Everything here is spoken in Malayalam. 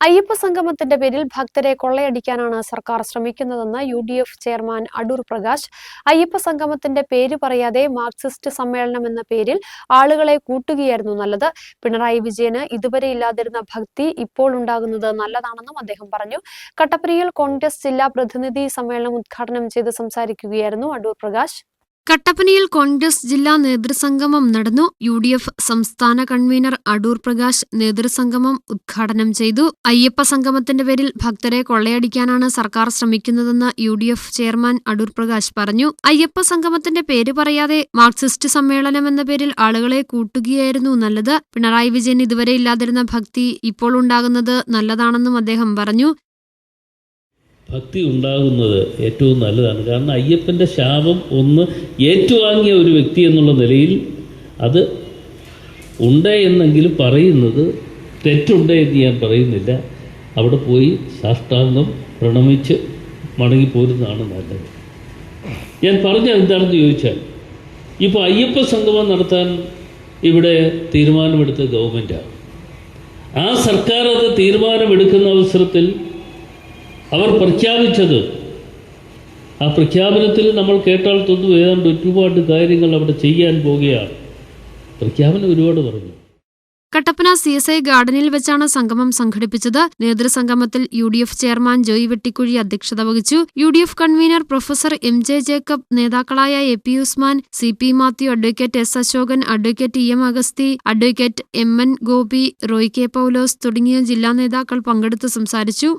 അയ്യപ്പ സംഗമത്തിന്റെ പേരിൽ ഭക്തരെ കൊള്ളയടിക്കാനാണ് സർക്കാർ ശ്രമിക്കുന്നതെന്ന് U D F chairman Adoor Prakash. Ayyappa സംഗമത്തിന്റെ പേര് പറയാതെ മാർക്സിസ്റ്റ് സമ്മേളനം എന്ന പേരിൽ ആളുകളെ കൂട്ടുകയായിരുന്നു നല്ലത്. പിണറായി വിജയന് ഇതുവരെ ഇല്ലാതിരുന്ന ഭക്തി ഇപ്പോൾ ഉണ്ടാകുന്നത് നല്ലതാണെന്നും അദ്ദേഹം പറഞ്ഞു. കട്ടപ്പനയിൽ കോൺഗ്രസ് ജില്ലാ പ്രതിനിധി സമ്മേളനം ഉദ്ഘാടനം ചെയ്ത് സംസാരിക്കുകയായിരുന്നു അടൂർ പ്രകാശ്. കട്ടപ്പനയിൽ കോൺഗ്രസ് ജില്ലാ നേതൃസംഗമം നടന്നു. യു ഡി എഫ് സംസ്ഥാന കൺവീനർ അടൂർ പ്രകാശ് നേതൃസംഗമം ഉദ്ഘാടനം ചെയ്തു. അയ്യപ്പ സംഗമത്തിന്റെ പേരിൽ ഭക്തരെ കൊള്ളയടിക്കാനാണ് സർക്കാർ ശ്രമിക്കുന്നതെന്ന് U D F chairman Adoor Prakash പറഞ്ഞു. അയ്യപ്പ സംഗമത്തിന്റെ പേര് പറയാതെ മാർക്സിസ്റ്റ് സമ്മേളനം എന്ന പേരിൽ ആളുകളെ കൂട്ടുകയായിരുന്നു നല്ലത്. പിണറായി വിജയൻ ഇതുവരെ ഇല്ലാതിരുന്ന ഭക്തി ഇപ്പോൾ ഉണ്ടാകുന്നത് നല്ലതാണെന്നും അദ്ദേഹം പറഞ്ഞു. ഭക്തി ഉണ്ടാകുന്നത് ഏറ്റവും നല്ലതാണ്. കാരണം അയ്യപ്പന്റെ ശാപം ഒന്ന് ഏറ്റുവാങ്ങിയ ഒരു വ്യക്തി എന്നുള്ള നിലയിൽ അത് ഉണ്ട് എന്നെങ്കിലും പറയുന്നത് തെറ്റുണ്ട് എന്ന് ഞാൻ പറയുന്നില്ല. അവിടെ പോയി സാഷ്ടാംഗം പ്രണമിച്ച് മടങ്ങിപ്പോരുന്നതാണ് നല്ലത്. ഞാൻ പറഞ്ഞത് എന്താണെന്ന് ചോദിച്ചാൽ ഇപ്പോൾ അയ്യപ്പ സംഗമം നടത്താൻ ഇവിടെ തീരുമാനമെടുത്ത ഗവൺമെന്റാണ് ആ സർക്കാർ അത് തീരുമാനമെടുക്കുന്ന അവസരത്തിൽ അവർ പ്രഖ്യാപിച്ചത്. ആ പ്രഖ്യാപനത്തിൽ നമ്മൾ കേട്ടാൽ തൊന്നു ഏതാണ്ട് ഒരുപാട് കാര്യങ്ങൾ അവിടെ ചെയ്യാൻ പോകുകയാണ്. പ്രഖ്യാപനം ഒരുപാട് പറഞ്ഞു. കട്ടപ്പന സി എസ് ഐ ഗാർഡനിൽ വെച്ചാണ് സംഗമം സംഘടിപ്പിച്ചത്. നേതൃസംഗമത്തിൽ U D F chairman Joy Vettikuzhy അധ്യക്ഷത വഹിച്ചു. U D F convener professor M J Jacob നേതാക്കളായ A P Usman C P Mathew advocate S Ashokan advocate E M Agasthi advocate M N Gopi Roy K Paulose തുടങ്ങിയ ജില്ലാ നേതാക്കൾ പങ്കെടുത്ത് സംസാരിച്ചു.